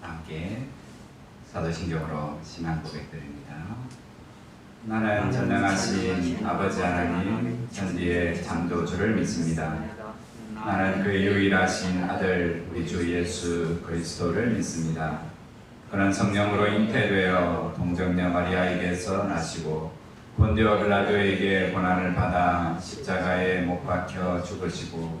함께 사도신경으로 신앙 고백드립니다. 나는 전능하신 아버지 하나님 천지의 창조주를 믿습니다. 나는 그 유일하신 아들 우리 주 예수 그리스도를 믿습니다. 그는 성령으로 잉태되어 동정녀 마리아에게서 나시고 본디오 빌라도에게 고난을 받아 십자가에 못 박혀 죽으시고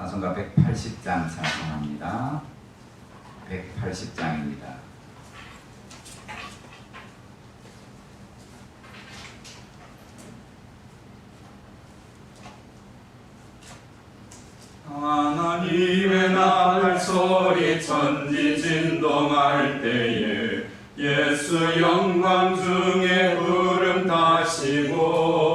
찬송가 180장 찬송합니다. 180장입니다. 하나님의 나팔 소리 천지 진동할 때에 예수 영광 중에 구름 타시고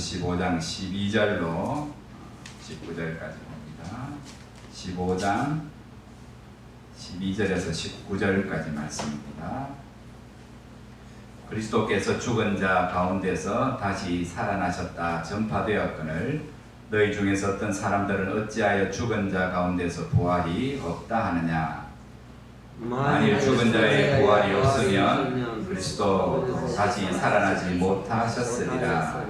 15장 12절로 19절까지 봅니다. 15장 12절에서 19절까지 말씀입니다. 그리스도께서 죽은 자 가운데서 다시 살아나셨다 전파되었거늘 너희 중에서 어떤 사람들은 어찌하여 죽은 자 가운데서 부활이 없다 하느냐 만일 죽은 자의 부활이 없으면 그리스도 다시 살아나지 못하셨으리라.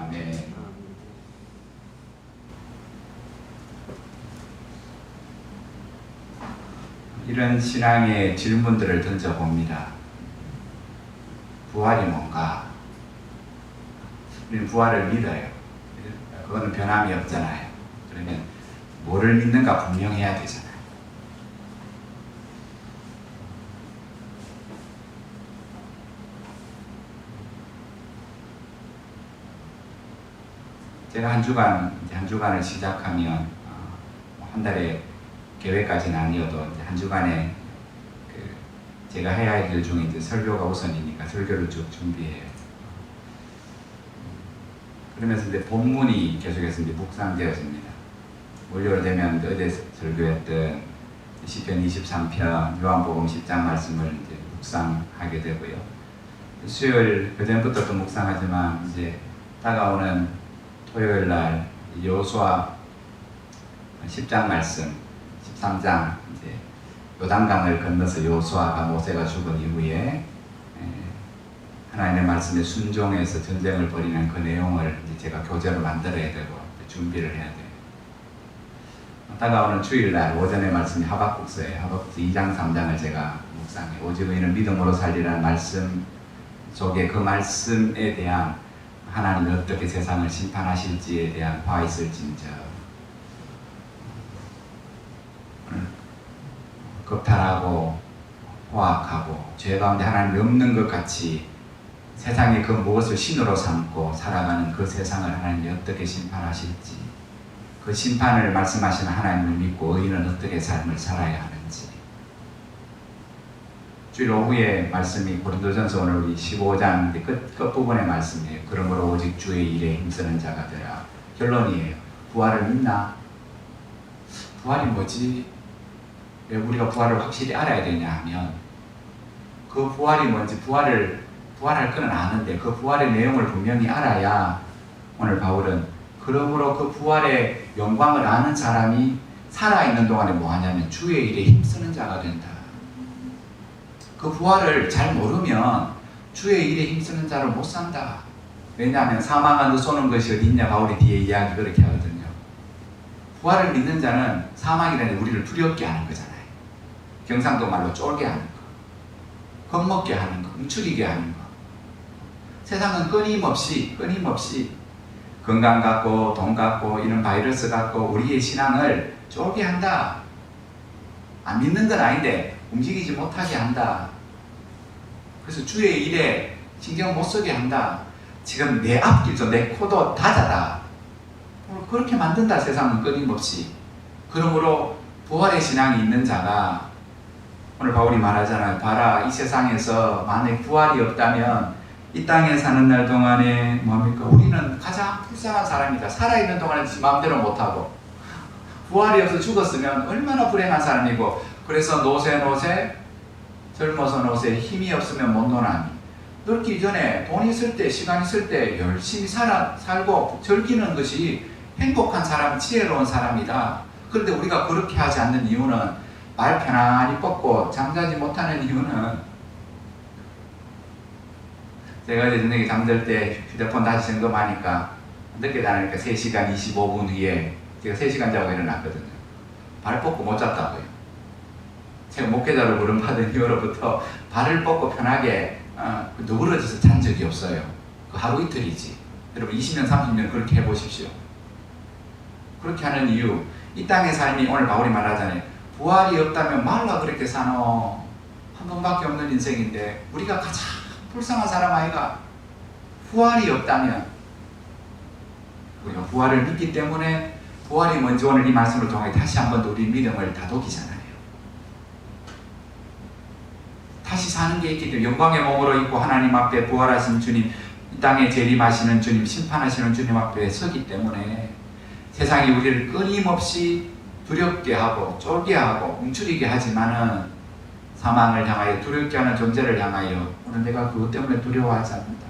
아멘. 이런 신앙의 질문들을 던져봅니다. 부활이 뭔가? 우리는 부활을 믿어요. 그거는 변함이 없잖아요. 그러면 뭐를 믿는가 분명해야 되잖아요. 제가 한 주간 이제 한 주간을 시작하면 어, 한 달에 계획까지는 아니어도 이제 한 주간에 그 제가 해야 할 일 중에 이제 설교가 우선이니까 설교를 쭉 준비해요. 그러면서 이제 본문이 계속해서 이제 묵상되어집니다. 월요일 되면 어제 설교했던 시편 23편 요한복음 10장 말씀을 이제 묵상하게 되고요. 수요일 그 전부터 또 묵상하지만 이제 다가오는 토요일 날 여호수아 10장 말씀 13장 이제 요단강을 건너서 여호수아가 모세가 죽은 이후에 에, 하나님의 말씀에 순종해서 전쟁을 벌이는 그 내용을 이제 제가 교재로 만들어야 되고 준비를 해야 돼요. 다가오는 주일날 오전에 말씀이 하박국서에 하박국서 2장 3장을 제가 묵상해 오직 의인은 믿음으로 살리라는 말씀 속에 그 말씀에 대한 하나님이 어떻게 세상을 심판하실지에 대한 화 있을진저. 겁탈하고 호악하고 죄 가운데 하나님이 없는 것 같이 세상에 그 무엇을 신으로 삼고 살아가는 그 세상을 하나님이 어떻게 심판하실지. 그 심판을 말씀하시는 하나님을 믿고 의인은 어떻게 삶을 살아야 주일 오후에 말씀이 고린도전서 오늘 우리 15장 이제 끝, 끝부분의 말씀이에요. 그러므로 오직 주의 일에 힘쓰는 자가 되라. 결론이에요. 부활을 믿나? 부활이 뭐지? 왜 우리가 부활을 확실히 알아야 되냐 하면 그 부활이 뭔지 부활을 부활할 거는 아는데 그 부활의 내용을 분명히 알아야 오늘 바울은 그러므로 그 부활의 영광을 아는 사람이 살아있는 동안에 뭐 하냐면 주의 일에 힘쓰는 자가 된다. 그 부활을 잘 모르면 주의 일에 힘쓰는 자로 못 산다. 왜냐하면 사망한 그 쏘는 것이 어디 있냐 바울이 뒤에 이야기 그렇게 하거든요. 부활을 믿는 자는 사망이라는 게 우리를 두렵게 하는 거잖아요. 경상도 말로 쫄게 하는 거, 겁먹게 하는 거, 움츠리게 하는 거. 세상은 끊임없이 끊임없이 건강 갖고 돈 갖고 이런 바이러스 갖고 우리의 신앙을 쫄게 한다. 안 믿는 건 아닌데 움직이지 못하게 한다. 그래서 주의 일에 신경 못 쓰게 한다. 지금 내 앞길도 내 코도 다자다. 그렇게 만든다 세상은 끊임없이. 그러므로 부활의 신앙이 있는 자가 오늘 바울이 말하잖아요. 봐라 이 세상에서 만약 부활이 없다면 이 땅에 사는 날 동안에 뭡니까? 우리는 가장 불쌍한 사람이다. 살아있는 동안에 지 마음대로 못하고 부활이 없어 죽었으면 얼마나 불행한 사람이고 그래서 노세 노세 젊어서 노세 힘이 없으면 못 노나니 늙기 전에 돈 있을 때 시간 있을 때 열심히 살아 살고 즐기는 것이 행복한 사람 지혜로운 사람이다. 그런데 우리가 그렇게 하지 않는 이유는 말 편안히 뻗고 잠자지 못하는 이유는 제가 이제 저녁에 잠들 때 휴대폰 다시 점검하니까 늦게 자니까 3시간 25분 후에 제가 3시간 자고 일어났거든요. 발 뻗고 못 잤다고요. 제가 목회자로 부름받은 이후로부터 발을 뻗고 편하게 어, 누그러져서 잔 적이 없어요. 그 하루 이틀이지. 여러분 20년 30년 그렇게 해보십시오. 그렇게 하는 이유 이 땅의 삶이 오늘 바울이 말하잖아요. 부활이 없다면 말라 그렇게 사노. 한 번밖에 없는 인생인데 우리가 가장 불쌍한 사람 아이가 부활이 없다면 우리가 부활을 믿기 때문에 부활이 뭔지 오늘 이 말씀을 통해 다시 한번더 우리 믿음을 다독이잖아요. 다시 사는 게 있기 때문에 영광의 몸으로 있고 하나님 앞에 부활하신 주님, 이 땅에 재림하시는 주님, 심판하시는 주님 앞에 서기 때문에 세상이 우리를 끊임없이 두렵게 하고 쫄게 하고 움츠리게 하지만은 사망을 향하여 두렵게 하는 존재를 향하여 오늘 내가 그것 때문에 두려워하지 않는다.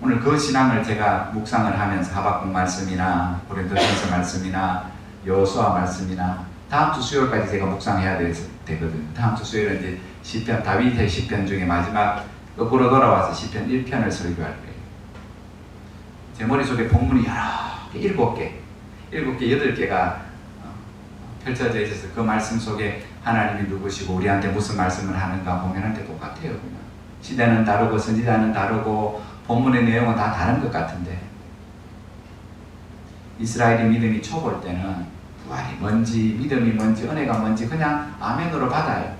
오늘 그 신앙을 제가 묵상을 하면서 하박국 말씀이나 고린도전서 말씀이나 여호수아 말씀이나 다음 주 수요일까지 제가 묵상해야 되, 되거든요. 다음 주 수요일은 이제 시편 다윗의 시편 중에 마지막 거꾸로 돌아와서 시편 1편을 설교할 거예요. 제 머릿속에 본문이 여러 개, 일곱 개, 일곱 개, 여덟 개가 어, 펼쳐져 있어서 그 말씀 속에 하나님이 누구시고 우리한테 무슨 말씀을 하는가 보면한테 똑같아요. 그냥. 시대는 다르고 선지자는 다르고 본문의 내용은 다 다른 것 같은데 이스라엘의 믿음이 초볼 때는 부활이 뭔지 믿음이 뭔지 은혜가 뭔지 그냥 아멘으로 받아요.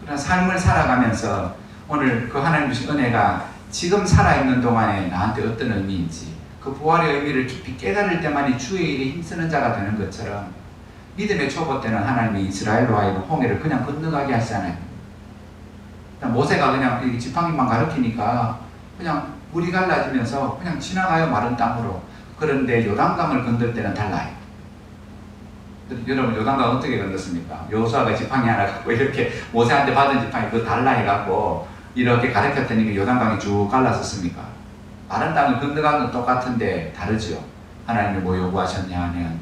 그런 삶을 살아가면서 오늘 그 하나님 주신 은혜가 지금 살아있는 동안에 나한테 어떤 의미인지 그 부활의 의미를 깊이 깨달을 때만이 주의 일에 힘쓰는 자가 되는 것처럼 믿음의 초보 때는 하나님이 이스라엘로 하여금 홍해를 그냥 건너가게 하시잖아요. 모세가 그냥 지팡이만 가르치니까 그냥 물이 갈라지면서 그냥 지나가요 마른 땅으로. 그런데 요단강을 건널 때는 달라요. 여러분 요단강 어떻게 건넜습니까? 여호수아가 지팡이 하나 갖고 이렇게 모세한테 받은 지팡이 그 달라 해갖고 이렇게 가르쳤더니 그 요단강이 쭉 갈라졌습니까? 마른 땅을 건너간 건 똑같은데 다르죠. 하나님이 뭐 요구하셨냐 하면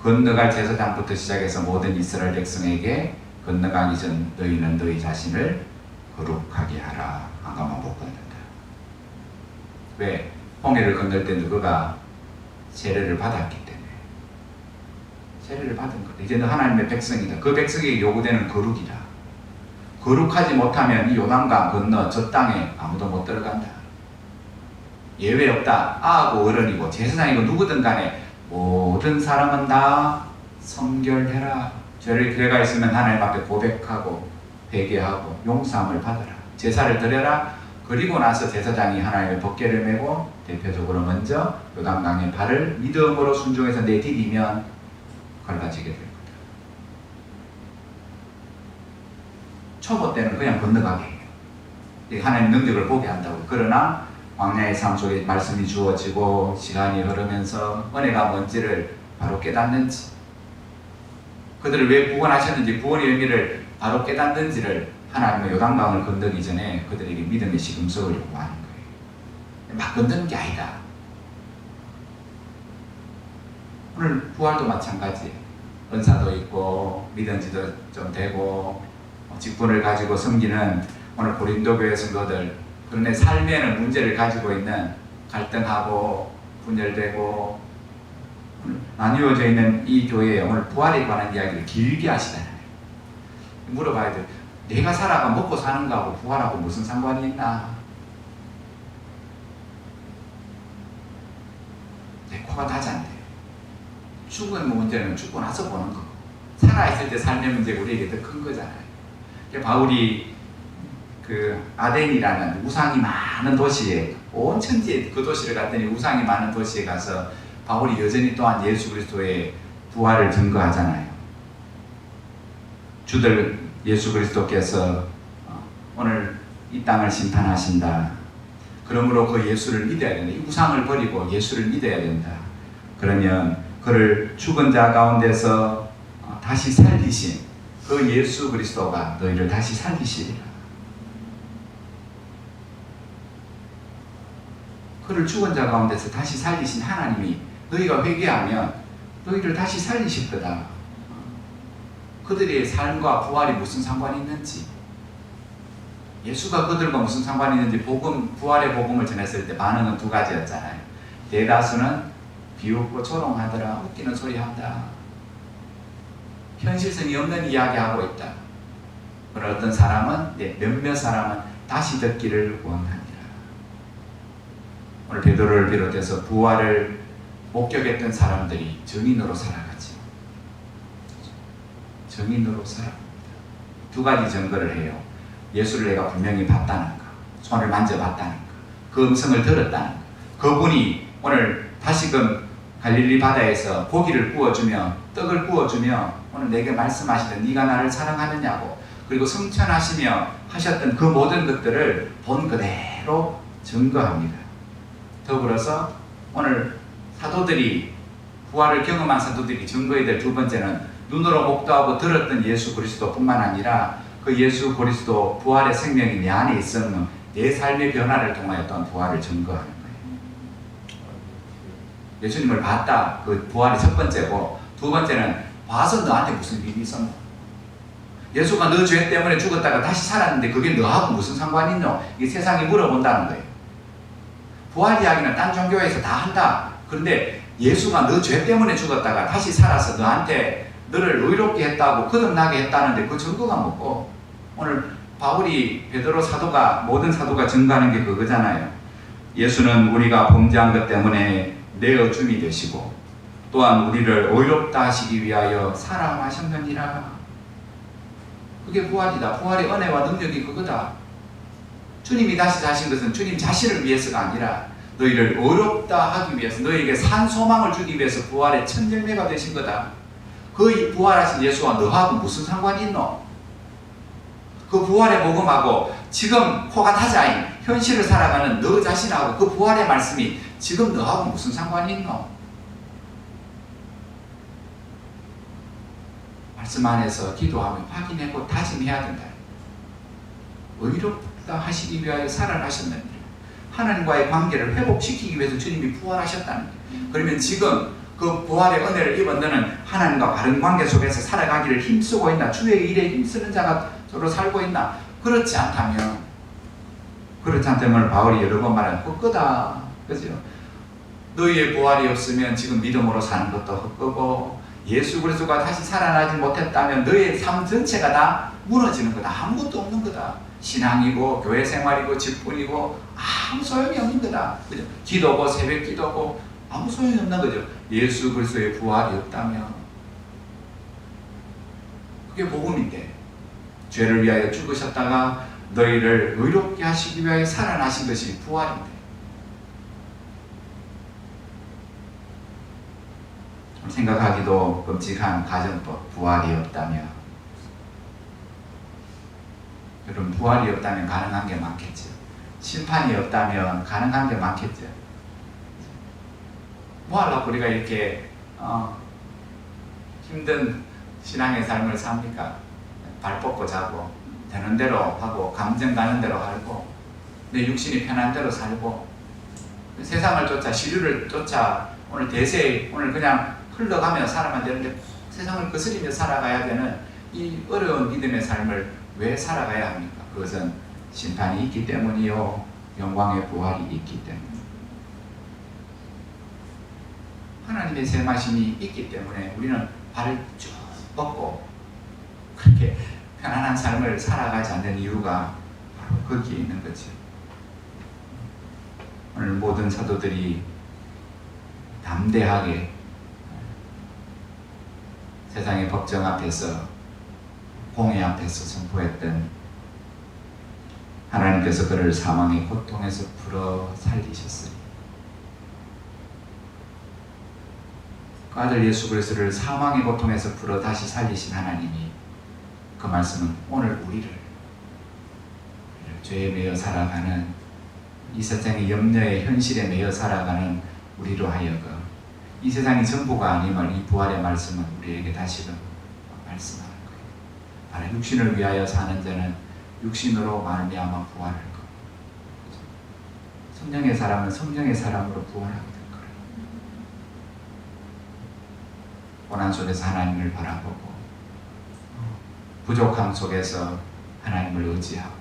건너갈 제사장부터 시작해서 모든 이스라엘 백성에게 건너가기 전 너희는 너희 자신을 거룩하게 하라. 안 가면 못 건넌다. 왜? 홍해를 건널 때 누구가 세례를 받았기. 세례를 받은 것. 이제 너 하나님의 백성이다. 그 백성에게 요구되는 거룩이다. 거룩하지 못하면 이 요단강 건너 저 땅에 아무도 못 들어간다. 예외 없다. 아하고 어른이고 제사장이고 누구든 간에 모든 사람은 다 성결해라. 죄를 죄가 있으면 하나님 앞에 고백하고 회개하고 용서함을 받아라. 제사를 드려라. 그리고 나서 제사장이 하나님의 법궤를 메고 대표적으로 먼저 요단강의 발을 믿음으로 순종해서 내디디면 갈라지게 될 거다. 초보 때는 그냥 건너가게 해요. 이 하나님 능력을 보게 한다고. 그러나 광야의 삶 속에 말씀이 주어지고 시간이 흐르면서 은혜가 뭔지를 바로 깨닫는지 그들을 왜 구원하셨는지 구원의 의미를 바로 깨닫는지를 하나님의 요단강을 건너기 전에 그들에게 믿음의 시금석을 요구하는 거예요. 막 건너는 게 아니다. 오늘 부활도 마찬가지예요. 은사도 있고 믿은지도 좀 되고 어, 직분을 가지고 섬기는 오늘 고린도 교회 성도들 그런데 삶에는 문제를 가지고 있는 갈등하고 분열되고 나뉘어져 있는 이 교회에 오늘 부활에 관한 이야기를 길게 하시잖아요. 물어봐야 돼. 내가 살아가 먹고 사는 거하고 부활하고 무슨 상관이 있나? 내 코가 다잔데. 죽은 문제는 죽고 나서 보는 거. 살아있을 때 삶의 문제가 우리에게 더 큰 거잖아요. 바울이 그 아덴이라는 우상이 많은 도시에 온 천지에 그 도시를 갔더니 우상이 많은 도시에 가서 바울이 여전히 또한 예수 그리스도의 부활을 증거하잖아요. 주들 예수 그리스도께서 어, 오늘 이 땅을 심판하신다. 그러므로 그 예수를 믿어야 된다. 이 우상을 버리고 예수를 믿어야 된다. 그러면 그를 죽은 자 가운데서 어, 다시 살리신 그 예수 그리스도가 너희를 다시 살리시리라. 그를 죽은 자 가운데서 다시 살리신 하나님이 너희가 회개하면 너희를 다시 살리실 거다. 그들의 삶과 부활이 무슨 상관이 있는지 예수가 그들과 무슨 상관이 있는지 복음 부활의 복음을 전했을 때 반응은 두 가지였잖아요. 대다수는 비웃고 조롱하더라 웃기는 소리 한다. 현실성이 없는 이야기하고 있다. 그런 어떤 사람은 네, 몇몇 사람은 다시 듣기를 원합니다. 오늘 베드로를 비롯해서 부활을 목격했던 사람들이 증인으로 살아가지. 증인으로 살아갑니다. 두 가지 증거를 해요. 예수를 내가 분명히 봤다는 거, 손을 만져봤다는 거, 그 음성을 들었다는 거. 그분이 오늘 다시금 갈릴리 바다에서 고기를 구워주며 떡을 구워주며 오늘 내게 말씀하시던 네가 나를 사랑하느냐고 그리고 성천하시며 하셨던 그 모든 것들을 본 그대로 증거합니다. 더불어서 오늘 사도들이 부활을 경험한 사도들이 증거해야 될 두 번째는 눈으로 목도하고 들었던 예수 그리스도뿐만 아니라 그 예수 그리스도 부활의 생명이 내 안에 있으면 내 삶의 변화를 통하여 또한 부활을 거 예수님을 봤다. 그 부활이 첫 번째고 두 번째는 봐서 너한테 무슨 일이 있었노? 예수가 너 죄 때문에 죽었다가 다시 살았는데 그게 너하고 무슨 상관이 있노? 이게 세상이 물어본다는 거예요. 부활 이야기는 딴 종교에서 다 한다. 그런데 예수가 너 죄 때문에 죽었다가 다시 살아서 너한테 너를 의롭게 했다고 거듭나게 했다는데 그 증거가 뭐고 오늘 바울이 베드로 사도가 모든 사도가 증거하는 게 그거잖아요. 예수는 우리가 범죄한 것 때문에 내어 줌이 되시고 또한 우리를 의롭다 하시기 위하여 사랑하셨느니라. 그게 부활이다. 부활의 은혜와 능력이 그거다. 주님이 다시 사신 것은 주님 자신을 위해서가 아니라 너희를 의롭다 하기 위해서 너희에게 산 소망을 주기 위해서 부활의 첫 열매가 되신 거다. 그 부활하신 예수와 너하고 무슨 상관이 있노? 그 부활의 복음하고 지금 코가 타자인 현실을 살아가는 너 자신하고 그 부활의 말씀이 지금 너하고 무슨 상관이 있노? 말씀 안에서 기도하며 확인하고 다짐해야 된다. 의롭다 하시기 위하여 살아나셨느니라. 하나님과의 관계를 회복시키기 위해서 주님이 부활하셨다는 거예요. 그러면 지금 그 부활의 은혜를 입은 너는 하나님과 바른 관계 속에서 살아가기를 힘쓰고 있나? 주의 일에 힘쓰는 자가 저로 살고 있나? 그렇지 않다면 그렇지 않다면 바울이 여러 번 말한 헛거다. 그죠? 너희의 부활이 없으면 지금 믿음으로 사는 것도 헛거고 예수 그리스도가 다시 살아나지 못했다면 너의 삶 전체가 다 무너지는 거다. 아무것도 없는 거다. 신앙이고 교회 생활이고 직분이고 아무 소용이 없는 거다. 그죠? 기도고 새벽 기도고 아무 소용이 없는 거죠. 예수 그리스도의 부활이 없다면 그게 복음인데 죄를 위하여 죽으셨다가 너희를 의롭게 하시기 위하여 살아나신 것이 부활인데 생각하기도 끔찍한 가정법 부활이 없다면 여러분 부활이 없다면 가능한 게 많겠죠. 심판이 없다면 가능한 게 많겠죠. 뭐 하려고 우리가 이렇게 어, 힘든 신앙의 삶을 삽니까? 발 뻗고 자고 되는 대로 하고 감정 가는 대로 살고 내 육신이 편한 대로 살고 세상을 쫓아 시류를 쫓아 오늘 대세 오늘 그냥 흘러가며 살아만 되는데 세상을 거스리며 살아가야 되는 이 어려운 믿음의 삶을 왜 살아가야 합니까? 그것은 심판이 있기 때문이요 영광의 부활이 있기 때문. 하나님의 세마심이 있기 때문에 우리는 발을 쭉 뻗고 그렇게 편안한 삶을 살아가지 않는 이유가 바로 거기에 있는 거죠. 오늘 모든 사도들이 담대하게 세상의 법정 앞에서 공의 앞에서 선포했던 하나님께서 그를 사망의 고통에서 풀어 살리셨으니 그 아들 예수 그리스도를 사망의 고통에서 풀어 다시 살리신 하나님이 그 말씀은 오늘 우리를 죄에 매여 살아가는 이 세상의 염려의 현실에 매여 살아가는 우리로 하여금 이 세상이 전부가 아님을 이 부활의 말씀은 우리에게 다시금 말씀하는 거예요. 바로 육신을 위하여 사는 자는 육신으로 말미암아 부활할 것. 성령의 사람은 성령의 사람으로 될 거예요. 고난 속에서 하나님을 바라보고 부족함 속에서 하나님을 의지하고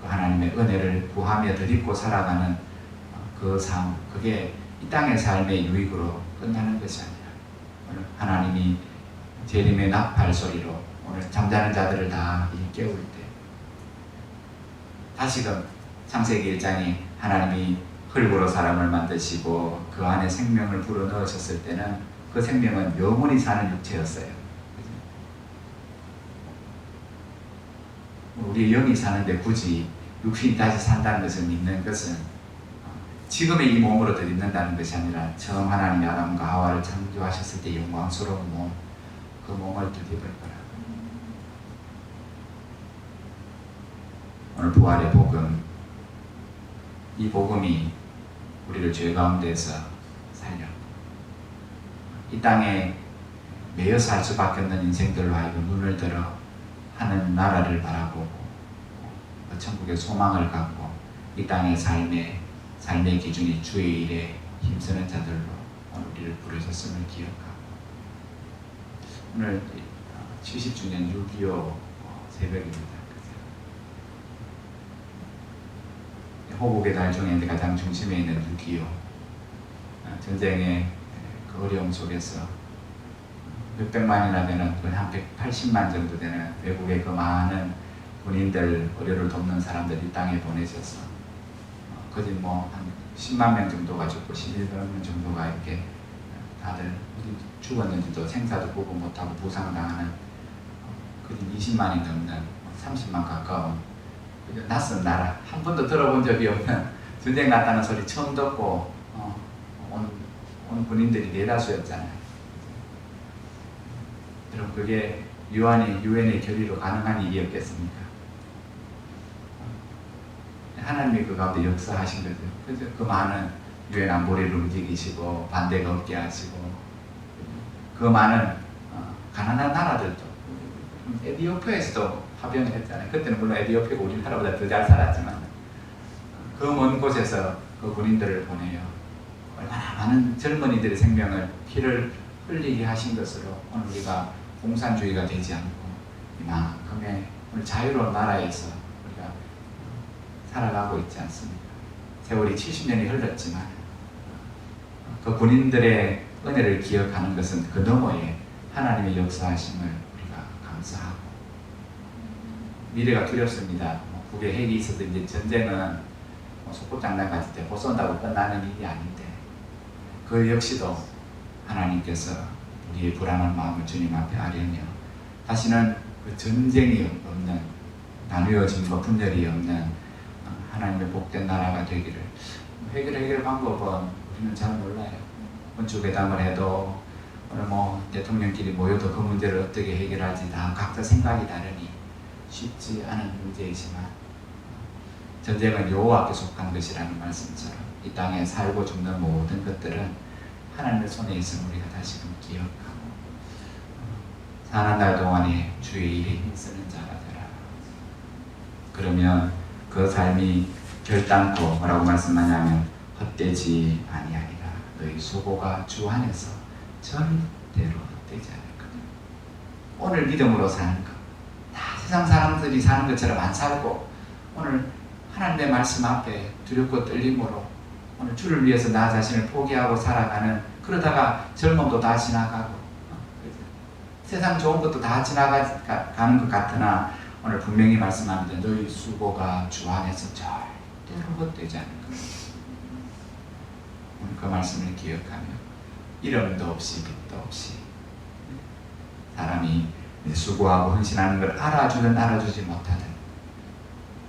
그 하나님의 은혜를 구하며 덧입고 살아가는 그 삶, 그게 이 땅의 삶의 유익으로 끝나는 것이 아니라 오늘 하나님이 재림의 나팔 소리로 오늘 잠자는 자들을 다 깨울 때 다시금 창세기 1장이 하나님이 흙으로 사람을 만드시고 그 안에 생명을 불어 넣으셨을 때는 그 생명은 영원히 사는 육체였어요. 우리 영이 사는데 굳이 육신이 다시 산다는 것을 믿는 것은 지금의 이 몸으로 덧입는다는 것이 아니라 처음 하나님이 아담과 하와를 창조하셨을 때 영광스러운 몸, 그 몸을 덧입을 거라. 오늘 부활의 복음, 이 복음이 우리를 죄 가운데서 이 땅에 매여 살 수밖에 없는 인생들로 하여금 눈을 들어 하는 나라를 바라보고 그 천국의 소망을 갖고 이 땅의 삶의 삶의 기준이 주의 일에 힘쓰는 자들로 우리를 부르셨음을 기억하고 오늘 70주년 6.25 새벽입니다. 호국의 달 중에 가장 중심에 있는 6.25 전쟁의 그 어려움 속에서 몇백만이나 되는 거의 한 180만 정도 되는 외국의 그 많은 군인들 어려를 돕는 사람들 이 땅에 보내셔서 어, 거짓 뭐한 10만 명 정도가 죽고 11만 명 정도가 이렇게 다들 죽었는지도 생사도 보고 못하고 부상당하는 어, 거짓 20만이 넘는 30만 가까운 그 낯선 나라. 한 번도 들어본 적이 없는 전쟁 났다는 소리 처음 듣고 어, 온, 온 군인들이 대다수였잖아요. 여러분 그게 유한의 유엔의 결의로 가능한 일이었겠습니까? 하나님이 그 가운데 역사하신 거죠. 그죠? 그 많은 유엔 안보리를 움직이시고 반대가 없게 하시고 그 많은 어, 가난한 나라들도 에디오피아에서도 파병을 했잖아요. 그때는 물론 에디오피아가 우리나라보다 더 잘 살았지만 그 먼 곳에서 그 군인들을 보내요. 얼마나 많은 젊은이들의 생명을 피를 흘리게 하신 것으로 오늘 우리가 공산주의가 되지 않고 이만큼의 오늘 자유로운 나라에서 우리가 살아가고 있지 않습니까? 세월이 70년이 흘렀지만 그 군인들의 은혜를 기억하는 것은 그 너머에 하나님의 역사하심을 우리가 감사하고 미래가 두렵습니다. 뭐 북에 핵이 있어도 이제 전쟁은 뭐 속꿉장난 같을 때 보쏜다고 끝나는 일이 아닌데 그 역시도 하나님께서 우리의 불안한 마음을 주님 앞에 아뢰며 다시는 그 전쟁이 없는 나누어짐과 분열이 없는 하나님의 복된 나라가 되기를 해결 해결 방법은 우리는 잘 몰라요. 건축회담을 해도 오늘 뭐 대통령끼리 모여도 그 문제를 어떻게 해결할지 다 각자 생각이 다르니 쉽지 않은 문제이지만 전쟁은 여호와께 속한 것이라는 말씀처럼 이 땅에 살고 죽는 모든 것들은 하나님의 손에 있음을 우리가 다시금 기억하고 사는 날 동안에 주의 일에 힘쓰는 자가 되라. 그러면 그 삶이 결단코 뭐라고 말씀하냐면 헛되지 아니하리라. 너희 수고가 주 안에서 절대로 헛되지 않을 거다. 오늘 믿음으로 사는 것. 다 세상 사람들이 사는 것처럼 안 살고 오늘 하나님의 말씀 앞에 두렵고 떨림으로 오늘 주를 위해서 나 자신을 포기하고 살아가는 그러다가 젊음도 다 지나가고 어? 세상 좋은 것도 다 지나가는 것 같으나 오늘 분명히 말씀합니다. 너희 수고가 주 안에서 절대로 헛되지 않을 거다. 오늘 그 말씀을 기억하며 이름도 없이 빛도 없이 사람이 수고하고 헌신하는 걸 알아주든 알아주지 못하든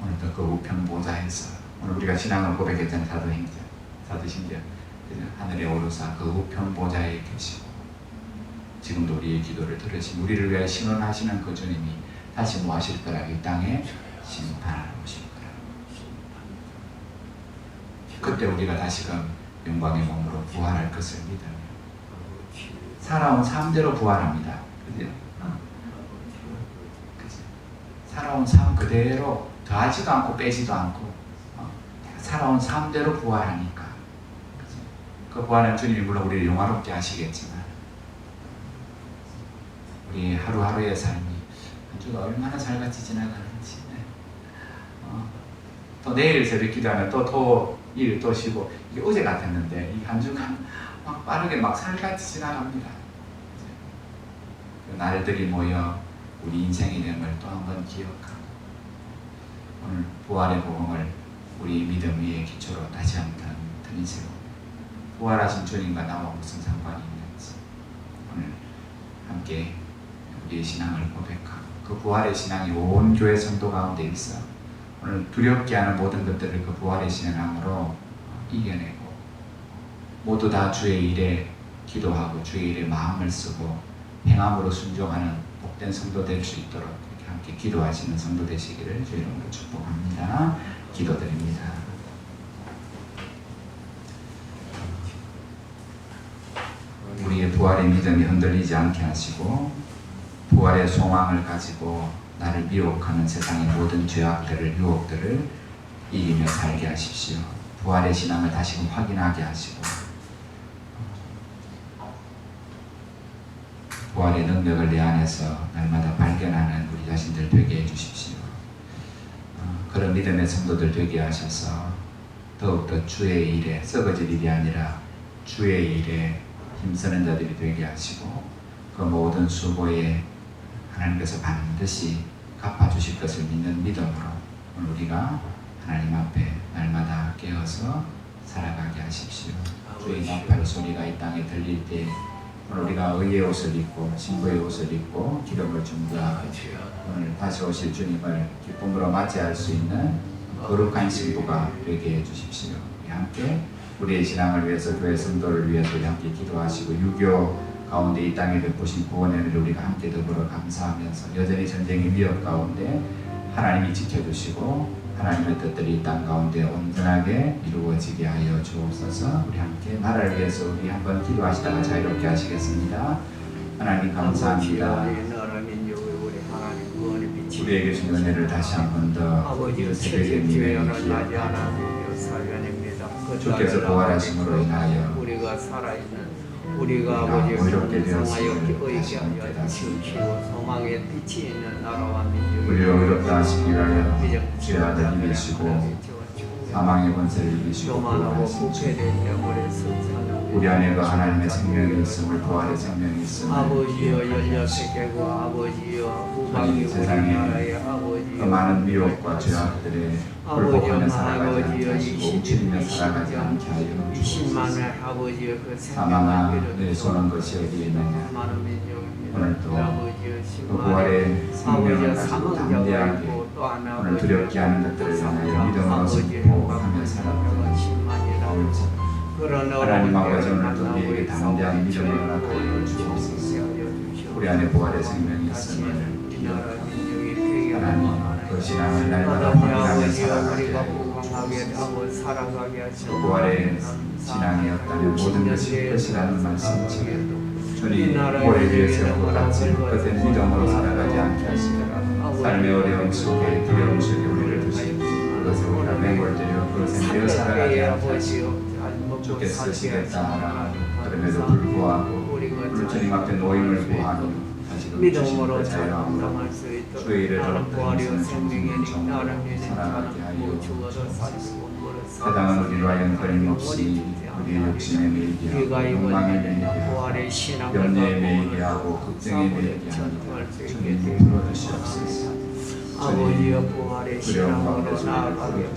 오늘도 그 우편 보좌에서 오늘 우리가 신앙을 고백했잖아요 사도행전 사도신경 그죠? 하늘에 오르사 그 우편 보좌에 계시고 지금도 우리의 기도를 들으신 우리를 위하여 신원하시는 그 주님이 다시 뭐 하실 거라 이 땅에 심판하러 오실 거라 그때 우리가 다시금 영광의 몸으로 부활할 것을 믿으며 살아온 삶대로 부활합니다 그죠? 살아온 삶 그대로 더하지도 않고 빼지도 않고 어, 살아온 삶대로 부활하니까 그죠? 그 부활은 주님이 물론 우리를 영화롭게 하시겠지만 우리 하루하루의 삶이 한 주가 얼마나 잘같이 지나가는지 네. 어, 또 내일 새벽 기도하면 또 토 일 또 쉬고 이게 어제 같았는데 이 한 주간 막 빠르게 막 살같이 지나갑니다? 그 날들이 모여 우리 인생의 됨을 또 한 번 기억하고 오늘 부활의 복음을 우리 믿음 위에 기초로 다시 한번 드리세요. 부활하신 주님과 나와 무슨 상관이 있는지 오늘 함께 우리의 신앙을 고백하고 그 부활의 신앙이 온 교회 성도 가운데 있어 오늘 두렵게 하는 모든 것들을 그 부활의 신앙으로 이겨내고 모두 다 주의 일에 기도하고 주의 일에 마음을 쓰고 행함으로 순종하는 복된 성도 될 수 있도록 이렇게 함께 기도하시는 성도 되시기를 주의 이름으로 축복합니다. 기도드립니다. 우리의 부 부활의 믿음이 흔들리지 않게 하시고 부활의 소망을 가지고 나를 미혹하는 세상의 모든 죄악들을 유혹들을 이기며 살게 하십시오. 부활의 신앙을 다시금 확인하게 하시고 부활의 능력을 내 안에서 날마다 발견하는 우리 자신들 되게 해주십시오. 어, 그런 믿음의 성도들 되게 하셔서 더욱더 주의 일에 썩어질 일이 아니라 주의 일에 힘쓰는 자들이 되게 하시고 그 모든 수고에 하나님께서 반드시 갚아주실 것을 믿는 믿음으로 오늘 우리가 하나님 앞에 날마다 깨어서 살아가게 하십시오. 주의 나팔 소리가 이 땅에 들릴 때 오늘 우리가 의의 옷을 입고 신부의 옷을 입고 기름을 준비하고 오늘 다시 오실 주님을 기쁨으로 맞이할 수 있는 거룩한 신부가 되게 해주십시오. 함께 우리의 신앙을 위해서 교회 성도를 위해서 우리 함께 기도하시고 유교 가운데 이 땅에 베푸신 구원의 은혜를 우리가 함께 더불어 감사하면서 여전히 전쟁의 위협 가운데 하나님이 지켜주시고 하나님의 뜻들이 이 땅 가운데 온전하게 이루어지게 하여 주옵소서. 우리 함께 나라를 위해서 우리 한번 기도하시다가 자유롭게 하시겠습니다. 하나님 감사합니다. 우리에게 준 은혜를 다시 한 번더 주의 미래에 기억하고 주께서 날을 부활하심으로 인하여 우리가 살아있는 우리가 아버지 의롭게 성하여 되었음을 기쁘게 다시 하여. 주시고 소망의 빛이 있는 나라와 민족이 우리를 의롭다 하시기 위하여 비정 죄 아들 이기시고 사망의 권세를 이기시고 승천을 우리 안에 그 하나님의 생명이 있음을 부활의 생명이 있음을 아버지여 열여섯 개고 아버지여 후방이 세상에 그 많은 미혹과 죄악들에 굴복하며 살아가지 않게 하시고 움츠리며 살아가지 않게 하여 주옵소서. 20만의 아버지여 그 사망아 내 손은 것이 어디에 있느냐. 오늘도 그 부활의 생명을 가지고 담대하게 오늘 두렵게 하는 것들을 향하여 믿음으로 살았던 십만이라 그런 하나님 아버지 만나고 우리에게 담대한 믿음을 허락하여 주옵소서. 우리 안에 부활의 생명이 있음을 기억하고 하나님 원하나이다. 그 신앙을 날마다 확인하며 살아가게 살아가게 하시고 부활의 신앙이었다면 모든 것이 끝이라는 말씀처럼 주님 오래 위해 세우고 같이 헛된 믿음으로 살아가지 않게 하시더라 삶의 어려움 속에 두려움 속에 우리를 두시고 그것을 우리가 맹골되려 그것에 매여 하시고 주께 쓰시겠다 하라 그럼에도 불구하고 주님 앞에 노임을 다시금 믿음으로 자유함으로 주의 일을 정말 나는 믿는 살아가게 하여 주옵소서. 세상은 우리로 하여금 끊임없이 우리의 욕심에 매이게 우리가 하고 욕망에 매이게 이번에는 하고 부활의 신앙을 염려에 매이게 갖고 하고 걱정에 매이게 전할 수 합니다. 있게 주님 풀어주시옵소서. 아버지여 부활의 신앙으로 나아가게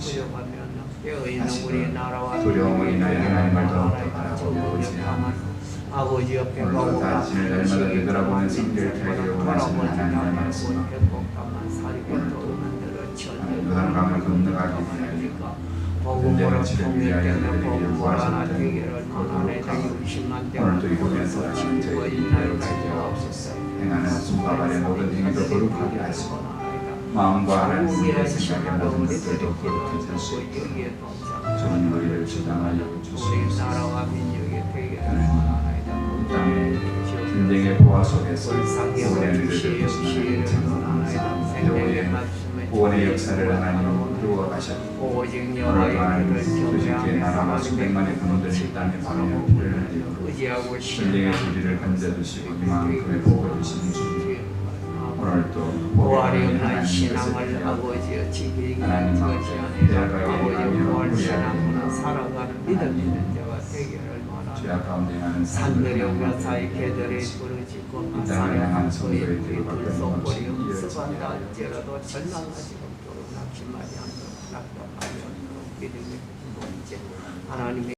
깨어있는 우리 나라와 두려움을 인하여 하나님을 더욱더 바라보며 의지하며 아버지여 오늘도 자신을 날마다 되돌아보는 성결을 타기를 원하시는 하나님의 말씀을 요단강을 건너가기 위하여 복음으로 복음 하나 구하셨다는 되기를 60만 오늘도 이루면서 하나님 저희 인하여 주옵소서 행하는 숨과 발의 모든 행위도 거룩하게 하시고 마음과 하나님의 생각의 모든 것들도 수 있도록 주님 우리를 주장하여 주시옵소서. 나라와 하나님 원하나이다. 이 땅의 전쟁의 보화 속에서 구원의 불쌍히 은혜를 주시옵시기를 베푸시는 원하나이다. 장사합니다. 생명의 여호의 말씀에 구원의 역사를 하나님 이 루어 가셨고 오직 여호와의 경배하며 나라와 수백만의 군대를 이 땅에 보내어 피를 흘리고 의지하고 신뢰하는 주리를 건져주시고 이만큼의 복을 주시는 주님 오늘도 부활이 복의 한 하나님 신앙을 아버지여 지키기 하나님 것이 아니라 내가 아버지 예배하며 부활 우리 신앙으로 살아가는 믿음 있는 죄악 가운데 나는 산들이 묘사의 개들이 이 부르짖고 땅을 향한 성도의 그의 뒤로가 불속거리 끊임없이 습관다 이어지게 할지라도 절망하지 않도록 낙심하지 않도록 낙담하지 않도록 믿음의 기본체 하나님의